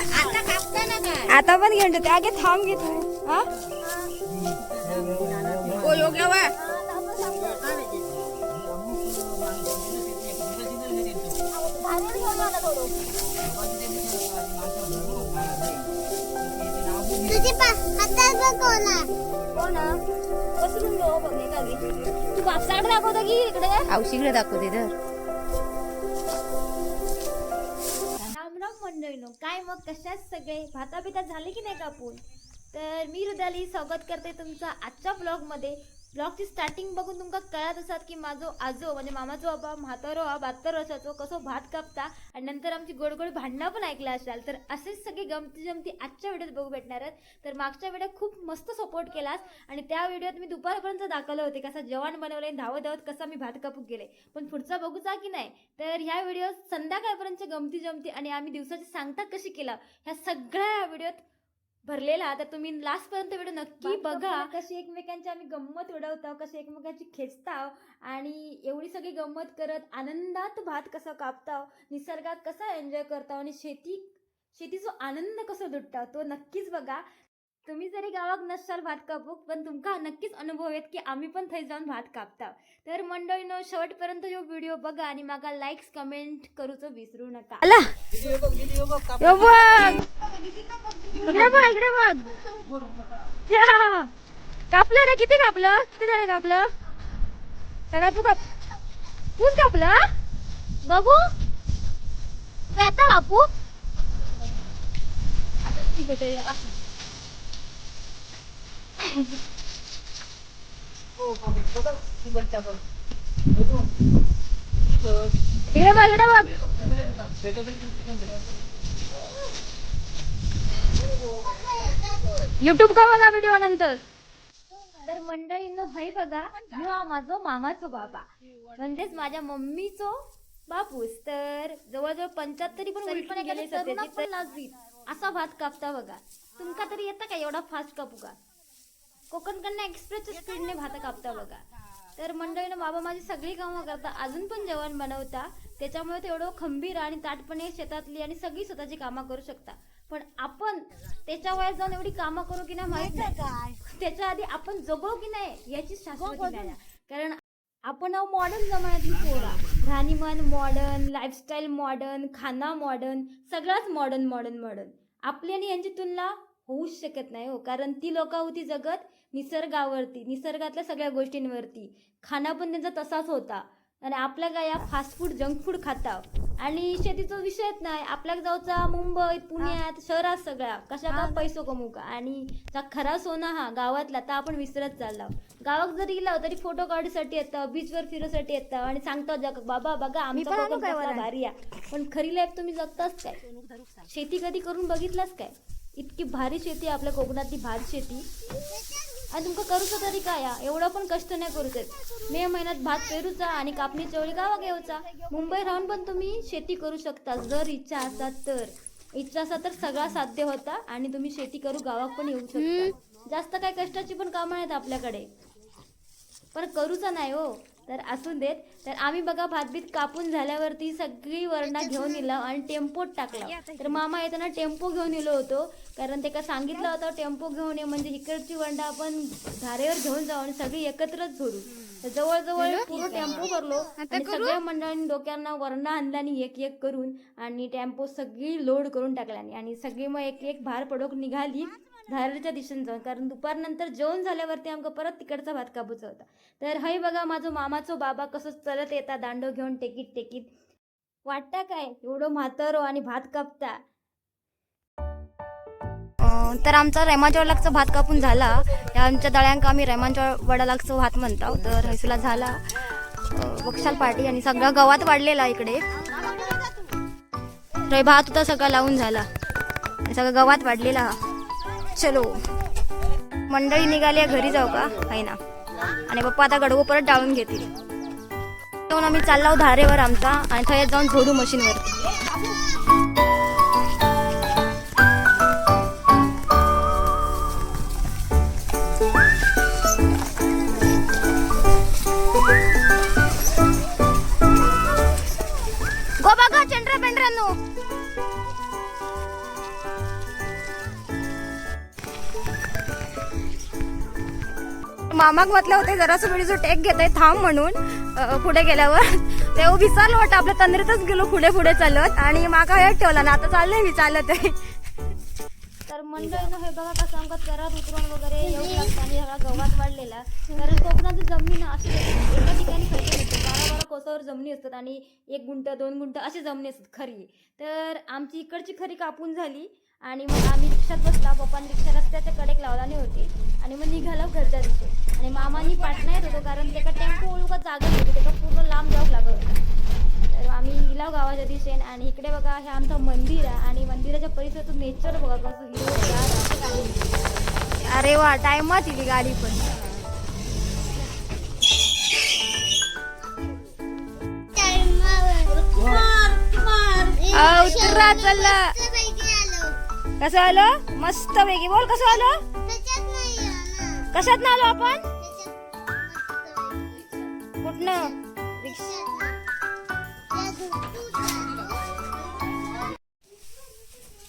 आता कापता ना काय? आता पण घेऊन ठेवते अगे थांब घे तू हा? ओ योग्य वा तुझी हातात बघ कोणा हो घेऊ बघ? तू कापसाकडे दाखवतो की इकडे? दाखवते तर रामराम काय मग? कशात सगळे? भाता बिता झाले की नाही कापून? तर मी हृदयाली स्वागत करते तुमचं आजच्या ब्लॉगमध्ये ब्लॉगची स्टार्टिंग बघून तुमका कळत असतात की माझो आजो म्हणजे मामाचो बाबा म्हातारो हा बहात्तर वर्षाचो कसो भात कापता आणि नंतर आमची गोड गोड भांडणं पण ऐकलं असाल तर असेच सगळी गमती जमती आजच्या व्हिडिओत बघू भेटणार आहेत. तर मागच्या व्हिडिओत खूप मस्त सपोर्ट केलास आणि त्या व्हिडिओत मी दुपारपर्यंत दाखवलं होते कसा जेवण बनवलंय धावत धावत कसा मी भात कापूक गेले. पण पुढचा बघूचा की नाही तर ह्या व्हिडिओत संध्याकाळपर्यंत गमती जमती आणि आम्ही दिवसाची सांगता कशी केला ह्या सगळ्या व्हिडिओत भरलेला तर तुम्ही लास्ट पर्यंत व्हिडिओ नक्की बघा. कशी एकमेकांची आम्ही गंमत उडवतो कशी एकमेकांची खेचताव आणि एवढी सगळी गंमत करत आनंदात भात कसा कापताव निसर्गात कसा एन्जॉय करताव आणि शेती शेतीचा आनंद कसा लुटताव तो नक्कीच बघा. तुम्ही जरी गावात नसाल भात कापूक पण तुमका नक्कीच अनुभव आहेत की आम्ही पण थंय जाऊन भात कापताव. तर मंडळीनो शेवटपर्यंत जो व्हिडिओ बघा आणि मागा लाईक्स कमेंट करूचं विसरू नका. यो इकडे बघ इकडे बघ. कापलं रे किती कापलं? किती झालं कापलं? त्याला तू काप. तूच कापलं बघू. तू आता कापू. हो, इकडे बघ इकडे बघ. युट्यूब का बघा व्हिडिओ नंतर. तर मंडळींनो भाई बघा ह्यो हा माझो मामाचो बाबा. म्हणजेच माझ्या मम्मीचो बापूस. तर जवळजवळ पंच्याहत्तरी पण उलटून गेले. असा भात कापता बघा. तुमका तरी येता का एवढा फास्ट कापू का? कोकण कन्या एक्सप्रेसच्या स्पीडने भात कापता बघा. तर मंडळीनं बाबा माझी सगळी कामं करता. अजून पण जेवण बनवता. त्याच्यामुळे ते एवढं खंबीर आणि ताटपणे शेतातली आणि सगळी स्वतःची कामं करू शकता. पण आपण त्याच्या वयात जाऊन एवढी कामं करू की नाही माहीत नाही. त्याच्या आधी आपण जगू की नाही याची शाश्वती नाही. कारण आपण मॉडर्न जमान्यातली पोरा. राहणीमान मॉडर्न लाईफस्टाईल मॉडर्न खाना मॉडर्न सगळंच मॉडर्न मॉडर्न मॉडर्न आपली आणि यांची तुलना होऊच शकत नाही हो. कारण ती लोक होती जगत निसर्गावरती निसर्गातल्या सगळ्या गोष्टींवरती. खाना पण त्यांचा तसाच होता. आणि आपल्या काय या फास्ट फूड जंक फूड खाता आणि शेतीचा विषयच नाही. आपल्या जाऊचा मुंबईत पुण्यात शहरात सगळ्या कशा का पैसो कमू का? आणि जा खरा सोना हा गावातला तर आपण विसरत चालला. गावात जरी गेला तरी फोटो काढण्यासाठी येतं बीचवर फिरण्यासाठी येतं. आणि सांगतो जग बाबा बघा कसा भारी आहे. पण खरी लाईफ तुम्ही जगताच काय? शेती कधी करून बघितलाच काय? इतकी भारी शेती आपल्या कोकणातली भात शेती. आणि तुमका करूचं तरी काय? एवढं पण कष्ट नाही करूच मे महिन्यात भात पेरूचा आणि कापणीच्या वेळी गावा घेऊचा. मुंबई राहून पण तुम्ही शेती करू शकता. जर इच्छा असतात तर. इच्छा असतात तर सगळा साध्य होता आणि तुम्ही शेती करू गावात पण येऊ शकता. जास्त काय कष्टाची पण कामं आहेत आपल्याकडे. पण करूचा नाही हो. तर असून देत तर आम्ही बघा भातबीत कापून झाल्यावरती सगळी वरणा घेऊन येला आणि टेम्पोत टाकला. तर मामा येताना टेम्पो घेऊन येलो होतो कारण ते का सांगितलं होतं टेम्पो घेऊन ये म्हणजे इकडची वरणा आपण धारेवर घेऊन जाऊ आणि सगळी एकत्रच तर जवळजवळ पूर्ण टेम्पो भरलो आणि सगळ्या मंडळांनी डोक्यांना वरणा आणल्यानी एक एक करून आणि टेम्पो सगळी लोड करून टाकल्यानी आणि सगळी मग एक एक भार पडोक निघाली. धारेच्या दिशेने जाऊन. कारण दुपारनंतर जेवण झाल्यावरती आमका परत तिकडचा भात कापूचा होता. तर हय बघा माझं मामाचो बाबा कसं चलत येता दांडो घेऊन टेकीत टेकीत. वाटता काय? एवढं म्हातारो आणि भात कापता. तर आमचा रेमाच्या वडालागचा भात कापून झाला. आमच्या दळ्यांक आम्ही रेमांच्या वडालागचं भात म्हणतो तर हैसला झाला. बक्षाल पार्टी आणि सगळा गवात वाढलेला इकडे. रे भात होता सगळा लावून झाला. सगळं गवात वाढलेला. हा. चलो. मंडळी निघाली घरी जाऊ का? आहे ना? आणि पप्पा आता गडगो परत डाळून घेतील. जाऊन आम्ही चाललो धारेवर आमचा आणि थंय जाऊन झोडू मशीनवरती. मामाक म्हटलं होते जरासं वेळी जो टेक घेत आहे थांब म्हणून पुढे गेल्यावर. तेव्हा विसरलो वाटतं आपल्या तंद्रीतच गेलो पुढे पुढे चालत. आणि माका हे ठेवला ना आता चाललंय मी चालत आहे. तर मंडळीनं हे बघा कसं अंगात घरात उतरून वगैरे येऊ लागतं आणि सगळा गवत वाढलेला. कारण कोकणाची जमीन अशी एका ठिकाणी खर्च नसते बारा बारा कोसावर जमिनी असतात आणि एक गुंट दोन गुंट अशी जमिनी असतात खरी. तर आमची इकडची खरी कापून झाली. आणि मग आम्ही रिक्षात बसला पप्पांनी रिक्षा रस्त्याच्या कडेक लावलाने होती आणि मग निघाला घरच्या दिवशी आणि मामानी पाटणा येत होतो कारण त्याका टेम्पो ओळखा जागा नव्हती त्याका पूर्ण लांब जाऊ लागत होता. तर आम्ही इलाव गावाच्या दिशेन आणि इकडे बघा हे आमचं मंदिर आहे आणि मंदिराच्या परिसरातून नेचर बघा कसं हिरवं अरे वा टायमात इली गाडी पण. उतरा चला. कसं आलं? मस्त पैकी बोल कसं आलं? कशात ना आलो आपण? कुठनं?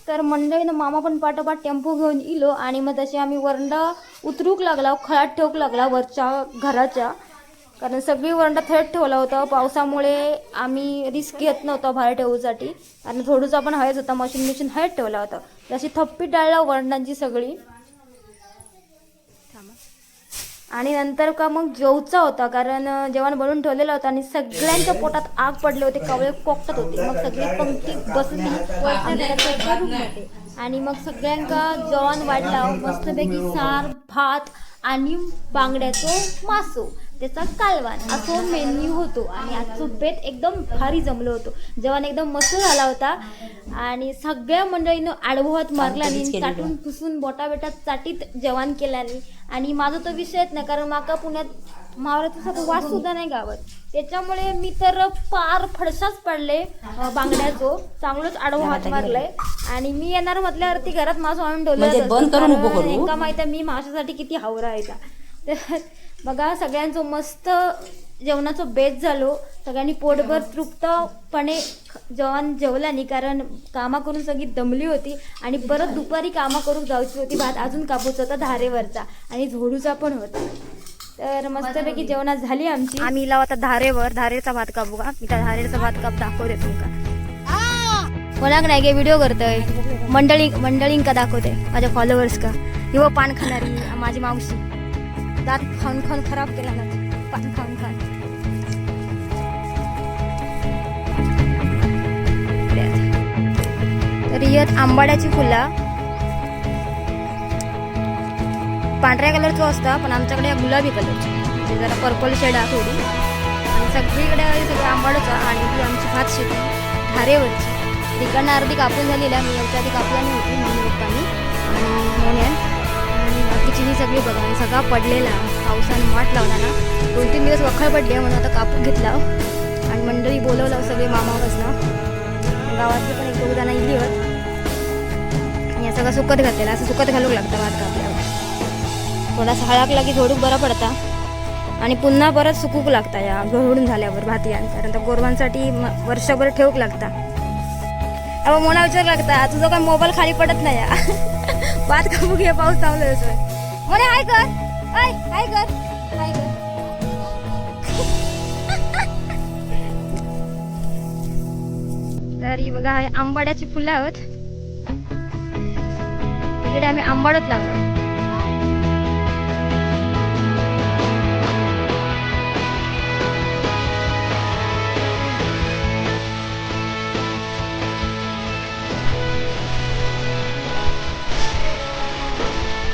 तर मंडळीनं मामा पण पाठोपाठ टेम्पो घेऊन इलो आणि मग तसे आम्ही वरंडा उतरूक लागला खळात ठेवूक लागला वरच्या घराच्या. कारण सगळी वरंडा थेट ठेवला होता. पावसामुळे आम्ही रिस्क घेत नव्हतो बाहेर ठेवूसाठी. आणि थोडंसं पण हवेच होता मशीन मशीन हयत ठेवला होता. तशी थप्पी डाळला वरंडांची सगळी. आणि नंतर का मग जेवचा होता कारण जेवण बनवून ठेवलेलं होतं आणि सगळ्यांच्या पोटात आग पडले होते कवळे कोकटत होते. मग सगळी पंक्ती बसली. आणि मग सगळ्यांका जेवण वाढला. मस्तपैकी सार भात आणि बांगड्याचं मासो. त्याचा कालवान असं मेन्यू होतो आणि आजचं बेत एकदम भारी जमलं होतं. जेवण एकदम मस्त झाला होता. आणि सगळ्या मंडळीनं आडवं हात मारला आणि चाटून पुसून बोटा बेटात चाटीत जेवण केल्याने आणि माझा तो विषयच नाही कारण माका पुण्यात सगळं वास सुद्धा नाही गावात. त्याच्यामुळे मी तर पार फडसाच पडले बांगड्याचो. चांगलंच आडवं हात मारलंय. आणि मी येणार म्हटल्यावरती घरात मासं आणून म्हणजे? ठेवलं माहिती आहे मी माशासाठी किती हावरा आहे का? तर बघा सगळ्यांचं मस्त जेवणाचं बेत झालो. सगळ्यांनी पोटभर तृप्तपणे जेवण जेवल्यानी कारण कामा करून सगळी दमली होती आणि परत दुपारी कामा करून जायची होती भात अजून कापूचा होता धारेवरचा आणि झोडूचा पण होता. तर मस्तपैकी जेवणात झाली आमची. आम्ही लाव आता धारेवर धारेचा भात कापू का? मी त्या धारेचा भात काप दाखवते तुमका कोणाक नाही गे व्हिडिओ करतोय. मंडळी मंडळींका दाखवते माझ्या फॉलोअर्स का. हिव पान खाणारी माझी मावशी. दात खाऊन खाऊन खराब केला ना पान खाऊन खाऊन. तर यात आंबाड्याची फुलं. पांढऱ्या कलरचं असतं पण आमच्याकडे गुलाबी कलरची म्हणजे जरा पर्पल शेड आहे थोडी. आणि सगळीकडे सगळं आंबाडचं आणि ती आमची भात शेती धारेवरची. तिकडनं अर्धी कापून झालेली आहे मी याच्या आधी कापला नाही होती मम्मी पप्पांनी आणि म्हणून आणि ही सगळी बघा आणि सगळा पडलेला पावसानं वाट लावला ना दोन तीन दिवस वखळ पडले म्हणून आता कापून घेतला. आणि मंडळी बोलवलं सगळे मामापासनं. गावातले पण एक दोघ जण इली होत. आणि हे सगळं सुकत घातलेला असं सुकत घालूक लागतं भात कापल्यावर. थोडासा हळकला की झोडूक बरा पडता. आणि पुन्हा परत सुकूक लागता या गहून झाल्यावर भातियान कारण त्या गोरवांसाठी वर्षभर ठेवूक लागता. अहो मोना विचार लागता तुझा काय मोबाईल खाली पडत नाही या. भात कापू घे पाऊस चांगलं असं हाय कर हाय हाय कर हाय कर तर ही बघा आंबाड्याची फुलं आहोत. इकडे आम्ही आंबाडत लावतो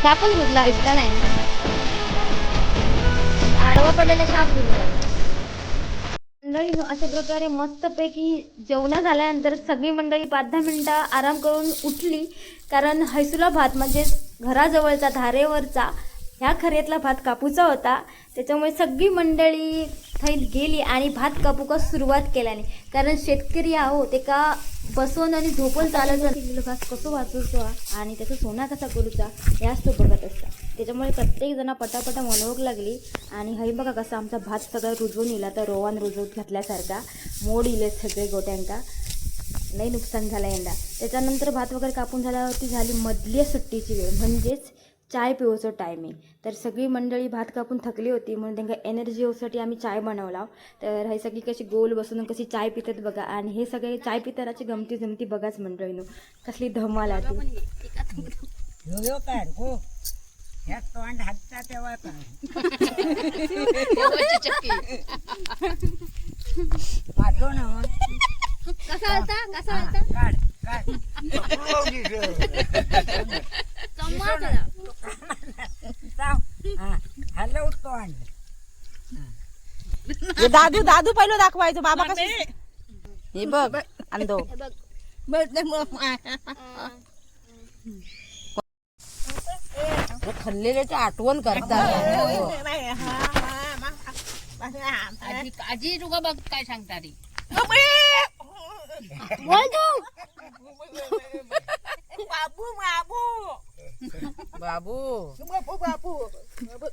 सापच गुजला इतका नाही. आडवा पडलेला साप मंडळी अशा प्रकारे मस्तपैकी जेवणा झाल्यानंतर सगळी मंडळी पाच दहा मिनिटं आराम करून उठली. कारण हैसुला भात म्हणजे घराजवळचा धारेवरचा ह्या खरेतला भात कापूचा होता. त्याच्यामुळे सगळी मंडळी थैत गेली आणि भात कापूका सुरुवात केल्याने. कारण शेतकरी आहो ते का बसवून आणि झोपून चालत नाही. भात कसं वाचवतो आणि त्याचा सोना कसा करूचा? याच तो बघत असता त्याच्यामुळे प्रत्येक जण पटापटा मनवूक लागली. आणि हई बघा कसा आमचा भात सगळा रुजवून येला तर रोवान रुजवत घातल्यासारखा. मोड इले सगळे गोट्यांका. नाही नुकसान झालं यंदा. त्याच्यानंतर भात वगैरे कापून झाल्यावरती झाली मधली सुट्टीची वेळ. म्हणजेच चाय पिवचो टायमींग तर सगळी मंडळी भात कापून थकली होती म्हणून त्यांना एनर्जी येऊसाठी आम्ही चाय बनवला. तर हे सगळी कशी गोल बसून कशी चाय पितात बघा. आणि हे सगळे चाय पितानाची गमती जमती बघाच मंडळीनं. कसली धमाल हो. कसा होता कसा होता काढ काढ चाव. हा, हलव तोंड दादू दादू पहिलं दाखवायचं बाबा कसं हे बघ अंदो खाल्लेल्याची आठवण करतात आजी आजी तुका बघ काय सांगता रे बाबू Berapa? Berapa? Berapa? Berapa?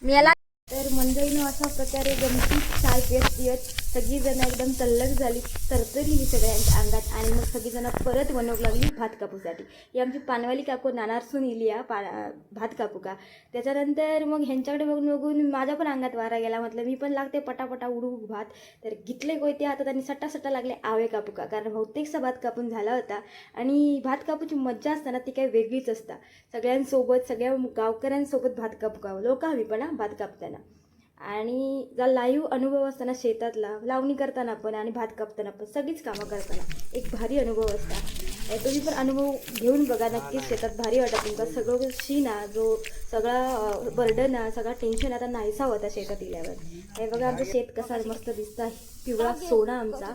Mialah. तर मंडळीनं अशा प्रकारे गमती चाल पेत येत सगळीजणं एकदम तल्लक झाली. तरतरली सगळ्यांच्या अंगात आणि मग सगळीजणं परत बनवू लागली भात कापूसाठी. ही आमची पानवाली काकू नानारसून इली या पा भात कापू का? त्याच्यानंतर मग ह्यांच्याकडे बघून बघून माझ्या पण अंगात वारा गेला. म्हटलं मी पण लागते पटापटा उडू भात. तर घेतले कोयते हातात आणि सट्टा सट्टा लागले आवे कापू का? कारण बहुतेकसा भात कापून झाला होता. आणि भात कापूची मज्जा असताना ती काही वेगळीच असता. सगळ्यांसोबत सगळ्या गावकऱ्यांसोबत भात कापू का? लोक हवी पण हा भात कापताना. आणि जर लाईव्ह अनुभव असताना शेतातला लावणी करताना पण आणि भात कापताना पण सगळीच कामं करताना. एक भारी अनुभव असता. तुम्ही पण अनुभव घेऊन बघा नक्कीच शेतात भारी वाटत तुमचा. सगळं शीना जो सगळा बर्डन सगळा टेन्शन आता नाहीसा होता शेतात इल्यावर हे बघा आमचं शेत कसा मस्त दिसता पिवळा सोना आमचा.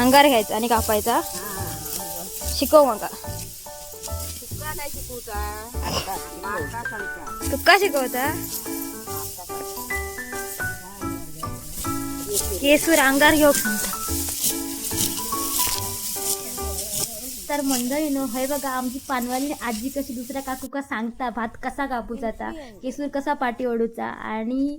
अंगार घ्यायचा आणि कापायचा. शिकव सांगता तुका शिकवता केसूर अंगार घेऊ. सांगता तर मंडळीनो हे बघा आमची पानवाली आजी कशी दुसऱ्या काकूका सांगता भात कसा कापू जाता केसूर कसा पाठी ओढूचा आणि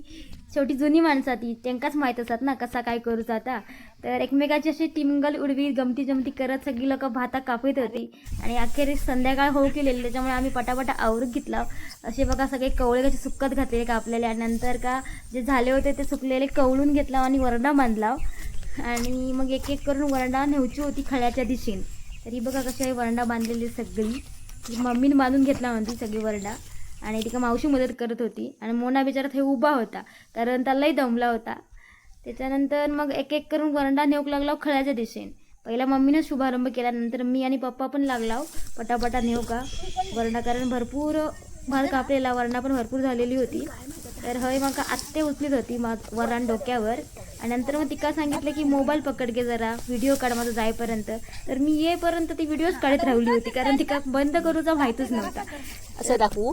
शेवटी जुनी माणसं ती. त्यांकाच माहीत असतात ना कसा काय करू जाता. तर एकमेकाची अशी टिंगल उडवी गमती जमती करत सगळी लोक भाता कापत होती. आणि अखेरीस संध्याकाळ होऊ केलेली त्याच्यामुळे आम्ही पटापटा आवरून घेतला. असे बघा सगळे कवळे कसे सुकत घातलेले कापलेले आणि नंतर का जे झाले होते ते सुकलेले कवळून घेतला आणि वरडा बांधला. आणि मग एक एक करून वरंडा नेवची होती खळ्याच्या दिशेने. तरी बघा कशी वरडा वरंडा बांधलेली सगळी. मम्मीने बांधून घेतला म्हणती सगळी वरंडा. आणि तिका मावशी मदत करत होती. आणि मोना बिचारात हे उभा होता. कारण त्यालाही दमला होता. त्याच्यानंतर मग एक एक करून वरंडा नेऊक लागला हो खळ्याच्या दिशेने. पहिला मम्मीनं शुभारंभ केला. नंतर मी आणि पप्पा पण लागला हो. पटापटा नेऊ का वरंडा कारण भरपूर भात कापलेला. वरंडा पण भरपूर झालेली होती. तर हय मग आत्ते उचलीत होती मग वरण डोक्यावर. आणि नंतर मग तिका सांगितलं की मोबाईल पकड घे जरा व्हिडिओ काढ माझा जाईपर्यंत. तर मी येईपर्यंत ती व्हिडिओज काढत राहिली होती कारण तिका बंद करूचा माहीतच नव्हता. असं दाखवू?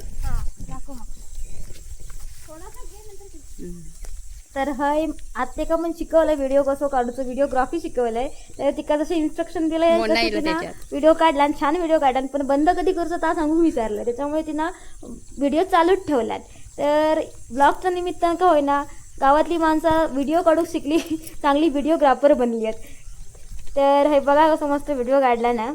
तर हय आत्ते का पण शिकवलंय व्हिडिओ कसं काढूचं व्हिडिओग्राफी शिकवलंय. तर तिका जसं इन्स्ट्रक्शन दिलंय व्हिडिओ काढला आणि छान व्हिडिओ काढला पण बंद कधी करूचं ता सांगून विचारलं त्याच्यामुळे तिनं व्हिडिओ चालूच ठेवलात तर ब्लॉगच्या निमित्तानं का होईना गावातली माणसं व्हिडिओ काढू शिकली चांगली व्हिडिओग्राफर बनली आहेत. तर हे बघा कसं मस्त व्हिडिओ काढला ना.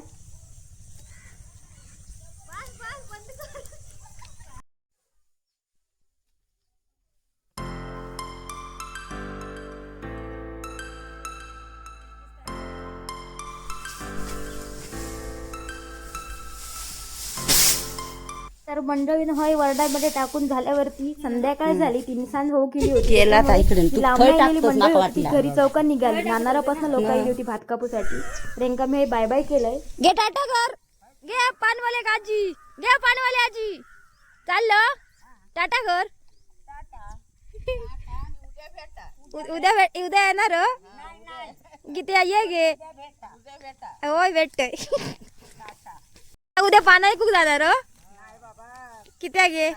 तर मंडळीनं हय वरडामध्ये टाकून झाल्यावरती संध्याकाळ झाली तिने सांज होऊ केली होती. केला आता इकडे. तू ती लांबून खय आलेली टाकतोस मंडळी. होती वाटला. घरी चौकात निघाली. नानारापासून लोक आली होती भात कापूसाठी रेंका मी बाय बाय केलंय. घे टाटा कर. घे पानवाले आजी. घे पानवाले आजी. चाललं? टाटा कर. उ- उद्या भेट उद्या येणार हो? किती ये गे. होय भेटतय. उद्या पाना ऐकूक जाणार हो? किती गे?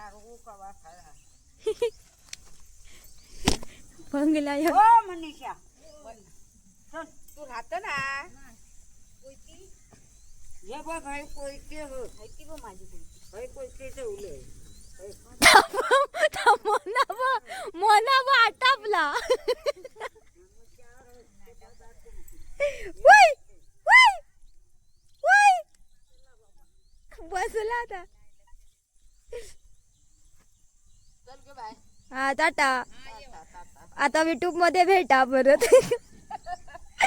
बंगला ह्यो. हो मनीषा. चल, तू राहत ना. हे बघ हे कोयते हो माहिती बघ माझी कोयती हे कोयते ठेवलंय मोनाबा मोनाबा आटापला वय वय वय बसला आता हा टाटा आता युट्यूबमध्ये भेटा परत.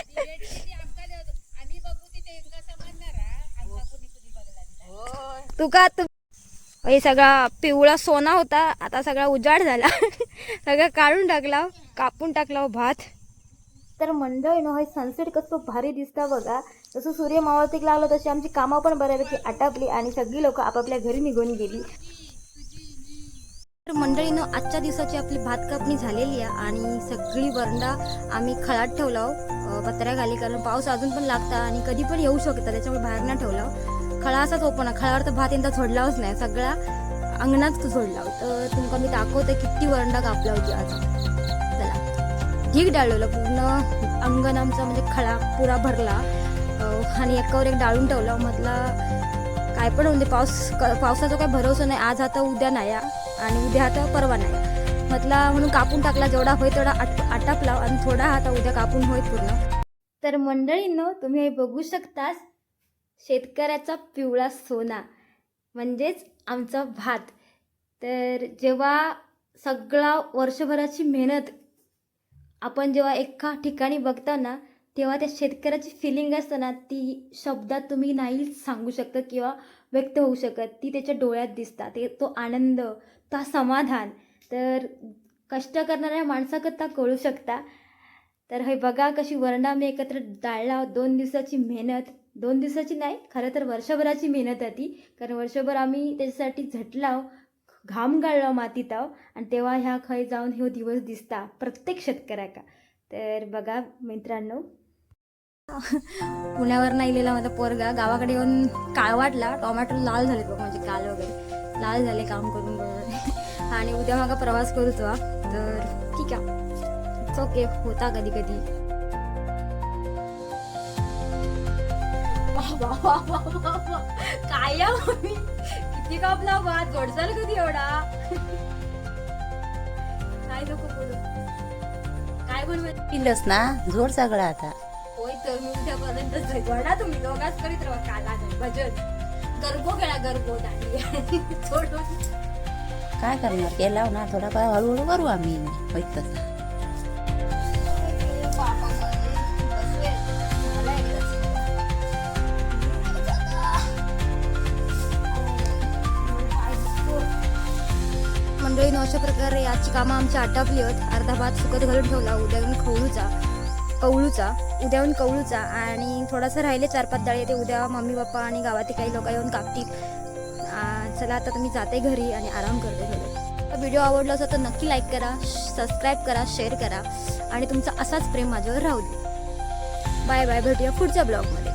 आम्ही बघू तिथे एकदा समजणार हा. आमचा कुणी कुणी बघला नाही. तू का तू हे सगळा पिवळा सोना होता. आता सगळा उजाड झाला. सगळं काढून टाकला. कापून टाकला हो भात. तर मंडळी नो हे सनसेट कसं भारी दिसतं बघा. जसं सूर्य मावळतीक लागलं तशी आमची कामं पण बऱ्यापैकी आटापली आणि सगळी लोक आपापल्या घरी निघून गेली. तर मंडळीनं आजच्या दिवसाची आपली भात कापणी झालेली आहे आणि सगळी वरंडा आम्ही खळात ठेवला पत्र्या घाली कारण पाऊस अजून पण लागता आणि कधी पण येऊ शकता त्याच्यामुळे बाहेर नाही ठेवला खळा असाच ओपन खळावर तर भात यंदा झोडलाच नाही सगळा अंगणात झोडला सोडला तर तुमका मी दाखवते किती वरंडा कापला होती आज. चला ढीक डाळवलं पूर्ण अंगण आमचा म्हणजे खळा पुरा भरला. आणि एकावर एक डाळून ठेवला मधला काय पण म्हणजे पाऊस क- पावसाचा काय भरोसा नाही. आज आता उद्या नाही. आणि उद्या आता परवा नाही. म्हटला म्हणून कापून टाकला जेवढा होय तेवढा आट आटापला आणि थोडा आता उद्या कापून होय पूर्ण. तर मंडळींनो तुम्ही हे बघू शकता शेतकऱ्याचा पिवळा सोना म्हणजेच आमचा भात. तर जेव्हा सगळा वर्षभराची मेहनत आपण जेव्हा एका ठिकाणी बघता ना तेव्हा त्या शेतकऱ्याची फिलिंग असताना ती शब्दात तुम्ही नाही सांगू शकत किंवा व्यक्त होऊ शकत ती त्याच्या डोळ्यात दिसतात. ते तो आनंद तो समाधान तर कष्ट करणाऱ्या माणसाकरता कळू शकता. तर हे बघा कशी वरंडा आम्ही एकत्र डाळला दोन दिवसाची मेहनत. दोन दिवसाची नाही खरं तर वर्षभराची मेहनत आहे ती. कारण वर्षभर आम्ही त्याच्यासाठी झटलाव घाम गाळला मातीत आहो आणि तेव्हा ह्या खय जाऊन हे दिवस दिसता प्रत्येक शेतकऱ्याका. तर बघा मित्रांनो पुण्यावर इलेला माझा पोरगा. गावाकडे येऊन काळ वाटला. टोमॅटो लाल झाले बघ म्हणजे काल वगैरे. लाल झाले काम करून आणि उद्या मागा प्रवास करूच वा तर ठीक आहे. इट्स ओके होता कधी कधी. काय किती कापला भात जोडसाल कधी एवढा? काय नको बोलू. काय बोलू? पिलस ना? जोड सगळा आता. तर मी उद्यापर्यंत तुम्ही. दोघाच करीत राहा. काला भजन. गरबो खेळा गरबो दांडी. सोडून. काय करणार? केला ना थोडाफार हळूहळू करू आम्ही. होईत तसा मंडळी अशा प्रकारे आजची कामं आमची आटापली होत अर्धा भात सुकत घालून ठेवला. उद्याहून खवळूचा कवळूचा उद्याहून कवळूचा आणि थोडासा राहिले चार पाच डाळी. ते उद्या मम्मी पप्पा आणि गावातील काही लोक येऊन कापतील. चला आता तुम्ही जाते घरी आणि आराम करते घरी. व्हिडिओ आवडला असेल तर नक्की लाईक करा सबस्क्राईब करा शेअर करा. आणि तुमचा असाच प्रेम माझ्यावर राहू दे. बाय बाय भेटूया पुढच्या ब्लॉगमध्ये